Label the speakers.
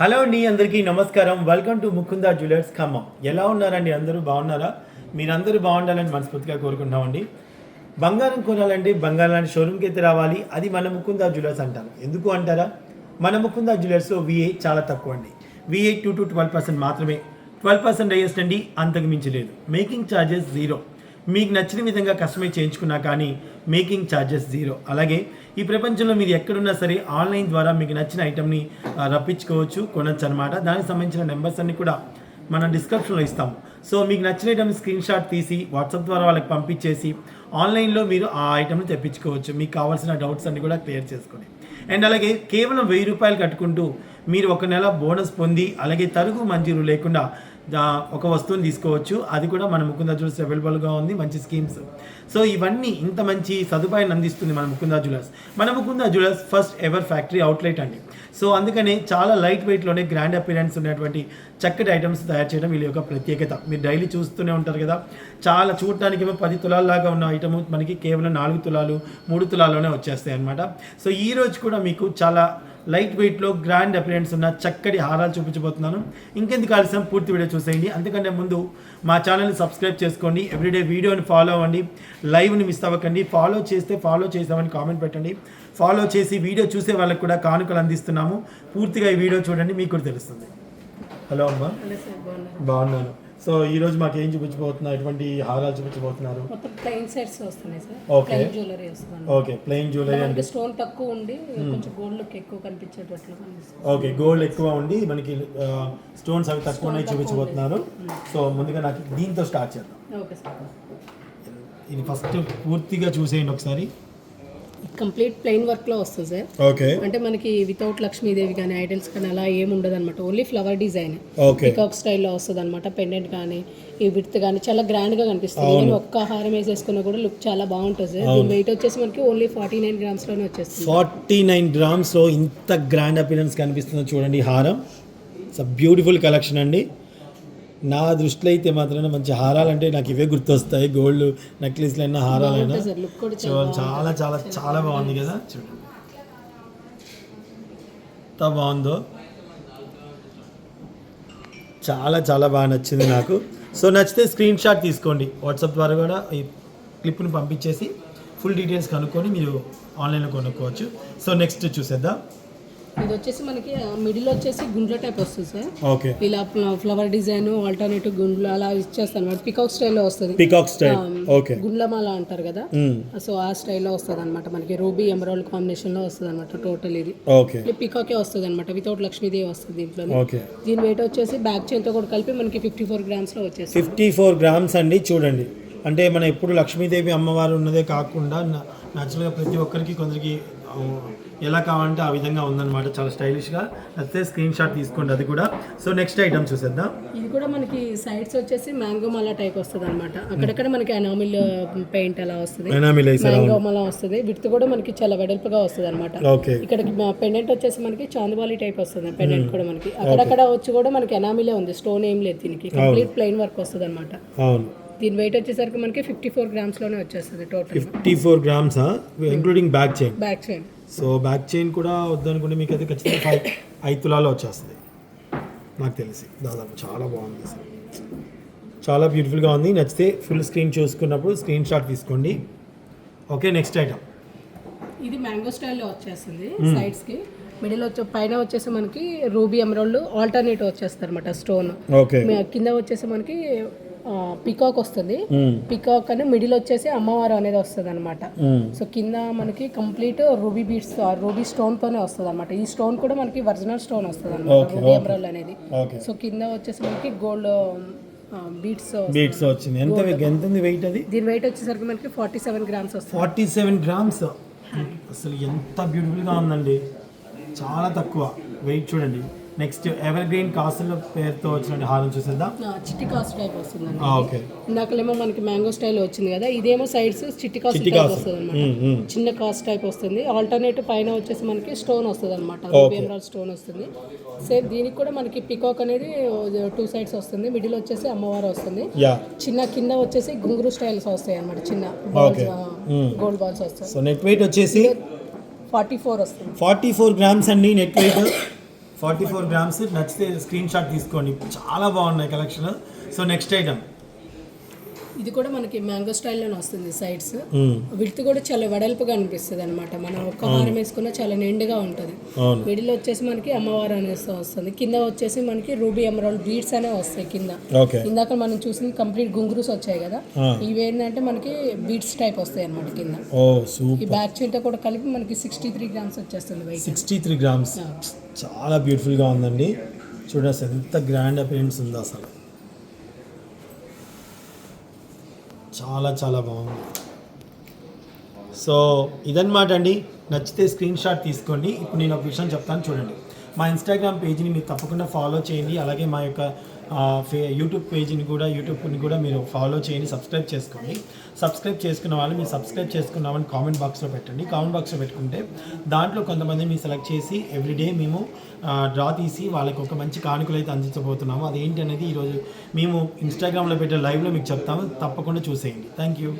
Speaker 1: Hello అండి అందరికీ నమస్కారం. Welcome to Mukunda jewellers Khammam. ఎలా ఉన్నారండి? అందరూ బాగున్నారా? మీరందరూ బాగుండాలని మనస్ఫూర్తిగా కోరుకుంటున్నామండి. బంగారం కొనాలంటే బంగారం లాంటి షోరూమ్కి అయితే రావాలి. అది మన ముకుందా జ్యువెలర్స్ అంటారు. ఎందుకు అంటారా? మన ముకుందా జ్యువెలర్స్లో విఐ చాలా తక్కువ అండి. VI two to twelve percent మాత్రమే. ట్వెల్వ్ పర్సెంట్ హైయెస్ట్ అండి. అంతకు మించి లేదు. మేకింగ్ ఛార్జెస్ జీరో మీకు నచ్చిన విధంగా కస్టమైజ్ చేయించుకున్నా కానీ మేకింగ్ ఛార్జెస్ జీరో. అలాగే ఈ ప్రపంచంలో మీరు ఎక్కడున్నా సరే ఆన్లైన్ ద్వారా మీకు నచ్చిన ఐటమ్ని రప్పించుకోవచ్చు కొనొచ్చు అనమాట దానికి సంబంధించిన నెంబర్స్ అన్ని కూడా మనం డిస్క్రిప్షన్లో ఇస్తాము సో మీకు నచ్చిన ఐటమ్ స్క్రీన్ షాట్ తీసి వాట్సాప్ ద్వారా వాళ్ళకి పంపించేసి ఆన్లైన్లో మీరు ఆ ఐటమ్ని తెప్పించుకోవచ్చు. మీకు కావాల్సిన డౌట్స్ అన్ని కూడా క్లియర్ చేసుకోండి అండ్ అలాగే కేవలం వెయ్యి రూపాయలు కట్టుకుంటూ మీరు ఒక నెల బోనస్ పొంది అలాగే తరుగు మంజూరు లేకుండా ఒక వస్తువుని తీసుకోవచ్చు. అది కూడా మన ముకుందా జ్యువెలర్స్ అవైలబుల్గా ఉంది. మంచి స్కీమ్స్ సో ఇవన్నీ ఇంత మంచి సదుపాయాన్ని అందిస్తుంది మన ముకుందా జ్యువెలర్స్ మన Mukunda jewellers first ever factory outlet అండి. సో అందుకనే చాలా లైట్ వెయిట్లోనే గ్రాండ్ అపీరెన్స్ ఉన్నటువంటి చక్కటి ఐటమ్స్ తయారు చేయడం వీళ్ళ యొక్క ప్రత్యేకత. మీరు డైలీ చూస్తూనే ఉంటారు కదా. చాలా చూడటానికి ఏమో పది తులాల్లాగా ఉన్న ఐటమ్ మనకి కేవలం నాలుగు తులాలు మూడు తులాల్లోనే వచ్చేస్తాయి అనమాట సో ఈ రోజు కూడా మీకు చాలా లైట్ వెయిట్లో గ్రాండ్ అపిరెన్స్ ఉన్న చక్కటి హారాలు చూపించబోతున్నాను. ఇంకెందుకు ఆలస్యం? పూర్తి వీడియో చూసేయండి. అందుకంటే ముందు మా ఛానల్ని సబ్స్క్రైబ్ చేసుకోండి. ఎవ్రీడే వీడియోని ఫాలో అవ్వండి. లైవ్ని మిస్ అవ్వకండి. ఫాలో చేస్తే ఫాలో చేసామని కామెంట్ పెట్టండి. ఫాలో చేసి వీడియో చూసే వాళ్ళకి కూడా కానుకలు అందిస్తున్నాము. పూర్తిగా ఈ వీడియో చూడండి. మీకు కూడా తెలుస్తుంది. హలో అమ్మా. బాగున్నాను. సో ఈ రోజు మాకు ఏం చూపించబోతున్నారు ఎటువంటి హారాలు చూపించబోతున్నారు?
Speaker 2: మొత్తం ప్లెయిన్ సెట్స్ వస్తున్నాయి సార్. ప్లెయిన్ జ్యువెలరీ వస్తుంది.
Speaker 1: ఓకే ప్లెయిన్ జ్యువెలరీ
Speaker 2: మనకి స్టోన్ తక్కువ ఉండి కొంచెం గోల్డ్ లుక్ ఎక్కువ కనిపించేటట్లు కనిపిస్తుంది.
Speaker 1: ఓకే గోల్డ్ ఎక్కువ ఉండి మనకి స్టోన్స్ అవి తక్కువ ఉన్నాయి చూపించబోతున్నారు. సో ముందుగా నాకు దీంతో స్టార్ట్ చేద్దాం.
Speaker 2: ఓకే సార్
Speaker 1: ఇది ఫస్ట్ పూర్తిగా చూసేయండి ఒకసారి.
Speaker 2: కంప్లీట్ ప్లెయిన్ వర్క్లో వస్తుంది సార్.
Speaker 1: ఓకే.
Speaker 2: అంటే మనకి వితౌట్ లక్ష్మీదేవి కానీ ఐడల్స్ కానీ అలా ఏమి ఉండదు అనమాట ఓన్లీ ఫ్లవర్ డిజైన్. పికాక్ స్టైల్లో వస్తుంది అనమాట పెండెంట్ కానీ ఈ విత్ కానీ చాలా గ్రాండ్గా కనిపిస్తుంది నేను ఒక్క హారం వేసేసుకున్నా కూడా లుక్ చాలా బాగుంటుంది సార్. దీని వెయిట్ వచ్చేసి మనకి ఓన్లీ ఫార్టీ నైన్ గ్రామ్స్లోనే వచ్చేస్తుంది.
Speaker 1: ఫార్టీ నైన్ గ్రామ్స్లో ఇంత గ్రాండ్ అపీరెన్స్ కనిపిస్తుందో చూడండి హారం. ఇట్స్ బ్యూటిఫుల్ కలెక్షన్ అండి. నా దృష్టిలో అయితే మాత్రం మంచి హారాలు అంటే నాకు ఇవే గుర్తొస్తాయి. గోల్డ్ నెక్లెస్లు అయినా హారాలైనా. చాలా చాలా చాలా బాగుంది కదా? చూడండి ఎంత బాగుందో? చాలా చాలా బాగా నచ్చింది నాకు. సో నచ్చితే స్క్రీన్ షాట్ తీసుకోండి. వాట్సాప్ ద్వారా కూడా ఈ క్లిప్ని పంపించేసి ఫుల్ డీటెయిల్స్ కనుక్కొని మీరు ఆన్లైన్లో కొనుక్కోవచ్చు. సో నెక్స్ట్ చూసేద్దాం.
Speaker 2: ఇది వచ్చేసి మనకి మిడిల్ వచ్చేసి గుండ్ల టైప్ వస్తుంది సార్.
Speaker 1: ఓకే.
Speaker 2: ఇలా ఫ్లవర్ డిజైన్ ఆల్టర్నేటివ్ గుండ్లు అలా ఇచ్చేస్తాను. అనమాట పికాక్ స్టైల్లో వస్తుంది.
Speaker 1: Peacock style okay.
Speaker 2: గుండ్లమాల అంటారు కదా. సో ఆ స్టైల్లో వస్తుంది అనమాట మనకి. రూబీ ఎమరాల్డ్ కాంబినేషన్లో వస్తుంది అనమాట టోటల్ ఇది.
Speaker 1: ఓకే.
Speaker 2: పికాకే వస్తుంది అనమాట వితౌట్ లక్ష్మీదేవి వస్తుంది దీంట్లో
Speaker 1: ఓకే.
Speaker 2: దీని వెయిట్ వచ్చేసి బ్యాక్ చైన్తో కూడా కలిపి మనకి ఫిఫ్టీ ఫోర్ గ్రామ్స్లో వచ్చేస్తుంది.
Speaker 1: ఫిఫ్టీ ఫోర్ గ్రామ్స్ అండి చూడండి. అంటే మనం ఎప్పుడు లక్ష్మీదేవి అమ్మవారు ఉన్నదే కాకుండా న్యాచురల్గా ప్రతి ఒక్కరికి కొందరికి ఎలా కావాలంటే ఆ విధంగా ఉందన్నమాట చాలా స్టైలిష్గా అయితే స్క్రీన్ షాట్ తీసుకోండి అది కూడా. సో నెక్స్ట్ ఐటమ్ చూసేద్దాం.
Speaker 2: ఇది కూడా మనకి సైడ్స్ వచ్చేసి మ్యాంగో మాలా టైప్ వస్తుంది అనమాట అక్కడక్కడ మనకి అనామిల్ పెయింట్ అలా వస్తుంది.
Speaker 1: ఎనామిల్
Speaker 2: మ్యాంగో మాలా వస్తుంది. విత్ కూడా మనకి చాలా వెడల్పుగా వస్తుంది అనమాట
Speaker 1: ఓకే
Speaker 2: ఇక్కడికి పెండెంట్ వచ్చేసి మనకి చాందబాలి టైప్ వస్తుంది పెండెంట్ కూడా మనకి. అక్కడక్కడ వచ్చి కూడా మనకి ఎనామిలే ఉంది. స్టోన్ ఏం లేదు దీనికి. కంప్లీట్ ప్లెయిన్ వర్క్ వస్తుంది అనమాట
Speaker 1: అవును.
Speaker 2: దీని వెయిట్ వచ్చేసరికి మనకి ఫిఫ్టీ ఫోర్ గ్రామ్స్లోనే వచ్చేస్తుంది total
Speaker 1: fifty four grams including back chain
Speaker 2: back chain
Speaker 1: so back chain కూడా వద్దనుకుంటే మీకు అయితే ఖచ్చితంగా ఫైవ్ ఐదు తులాలో వచ్చేస్తుంది. నాకు తెలిసి. దాదాపు చాలా బాగుంది అసలు. చాలా బ్యూటిఫుల్గా ఉంది. నచ్చితే ఫుల్ స్క్రీన్ చూసుకున్నప్పుడు స్క్రీన్ షాట్ తీసుకోండి. ఓకే నెక్స్ట్ ఐటమ్
Speaker 2: ఇది మ్యాంగో స్టైల్లో వచ్చేస్తుంది సైడ్స్కి. మిడిల్ వచ్చే పైన వచ్చేసి మనకి రూబీ ఎమరాల్డ్ ఆల్టర్నేట్ వచ్చేస్తుంది అనమాట స్టోన్
Speaker 1: ఓకే
Speaker 2: కింద వచ్చేసి మనకి పికాక్ వస్తుంది. పికాక్ అని మిడిల్ వచ్చేసి అమ్మవారు అనేది వస్తుంది అనమాట సో కింద మనకి complete ruby beads ruby stone తోనే వస్తుంది అనమాట ఈ స్టోన్ కూడా మనకి ఒరిజినల్ స్టోన్ వస్తుంది అనమాట రూబీ అనేది. సో కింద వచ్చేసి మనకి గోల్డ్ బీడ్స్
Speaker 1: బీట్స్ వచ్చింది. ఎంత ఎంత ఉంది వెయిట్ అది?
Speaker 2: దీని వెయిట్ వచ్చేసరికి మనకి ఫార్టీ సెవెన్ గ్రామ్స్ వస్తుంది.
Speaker 1: ఫార్టీ సెవెన్ గ్రామ్స్ అసలు ఎంత బ్యూటిఫుల్గా ఉందండి. చాలా తక్కువ. వెయిట్ చూడండి. నెక్స్ట్ ఎవర్ గ్రీన్ కాసుల పేరుతో వచ్చిన హారం చూసేద్దాం.
Speaker 2: చిట్టి కాస్ట్ టైప్ వస్తుందండి
Speaker 1: ఓకే.
Speaker 2: ఇందాకలేమో మనకి మ్యాంగో స్టైల్ వచ్చింది కదా ఇదేమో సైడ్స్ చిట్టి కాస్ట్ టైప్. వస్తుంది అనమాట చిన్న కాస్ట్ టైప్ వస్తుంది. ఆల్టర్నేటివ్ పైన వచ్చేసి మనకి స్టోన్ వస్తుంది అనమాట స్టోన్ వస్తుంది. సేమ్ దీనికి కూడా మనకి పికాక్ అనేది టూ సైడ్స్ వస్తుంది. మిడిల్ వచ్చేసి అమ్మవారు వస్తుంది. చిన్న కింద వచ్చేసి గుంగురు స్టైల్స్ వస్తాయి అనమాట చిన్న గోల్డ్ బాల్స్ వస్తాయి.
Speaker 1: సో నెట్ వెయిట్ వచ్చేసి
Speaker 2: ఫార్టీ ఫోర్ వస్తుంది.
Speaker 1: ఫార్టీ ఫోర్ గ్రామ్స్ అండి net weight forty four grams నచ్చితే స్క్రీన్ షాట్ తీసుకోండి. చాలా బాగున్నాయి కలెక్షన్ సో నెక్స్ట్ ఐటమ్
Speaker 2: ఇది కూడా మనకి మ్యాంగో స్టైల్లోనే వస్తుంది సైడ్స్. విడ్త్ కూడా చాలా వెడల్పుగా అనిపిస్తుంది అనమాట మనం ఒక్క హారం వేసుకున్నా చాలా నిండుగా ఉంటుంది.
Speaker 1: అవును.
Speaker 2: మిడిల్ వచ్చేసి మనకి అమ్మవారు అనేసి వస్తుంది. కింద వచ్చేసి మనకి రూబీ ఎమరాల్డ్ బీడ్స్ అనే వస్తాయి కింద. ఇందాక మనం చూసింది కంప్లీట్ గుంగురూస్ వచ్చాయి కదా. ఇవి ఏంటంటే మనకి బీడ్స్ టైప్ వస్తాయి అనమాట కింద. ఈ బ్యాక్ చైన్తో కూడా కలిపి మనకి సిక్స్టీ త్రీ గ్రామ్స్ వచ్చేస్తుంది
Speaker 1: సిక్స్టీ త్రీ గ్రామ్స్. చాలా బ్యూటిఫుల్గా ఉందండి. చూడండి ఎంత గ్రాండ్ అపిరెన్స్ ఉందో అసలు. చాలా చాలా బాగుంది. సో ఇదన్నమాట అండి. నచ్చితే స్క్రీన్ షాట్ తీసుకోండి. ఇప్పుడు నేను ఒక విషయం చెప్తాను చూడండి. మా ఇన్స్టాగ్రామ్ పేజ్ని మీరు తప్పకుండా ఫాలో చేయండి. అలాగే మా యొక్క యూట్యూబ్ పేజీని కూడా యూట్యూబ్ని కూడా మీరు ఫాలో చేయండి సబ్స్క్రైబ్ చేసుకోండి. సబ్స్క్రైబ్ చేసుకున్న వాళ్ళు మీరు సబ్స్క్రైబ్ చేసుకున్నామని కామెంట్ బాక్స్లో పెట్టండి. కామెంట్ బాక్స్లో పెట్టుకుంటే దాంట్లో కొంతమంది మీరు సెలెక్ట్ చేసి ఎవ్రీడే మేము డ్రా తీసి వాళ్ళకి ఒక మంచి కానుకలు అయితే అందించబోతున్నాము. అదేంటి అనేది ఈరోజు మేము ఇన్స్టాగ్రామ్లో పెట్టే లైవ్లో మీకు చెప్తాము. తప్పకుండా చూసేయండి. Thank you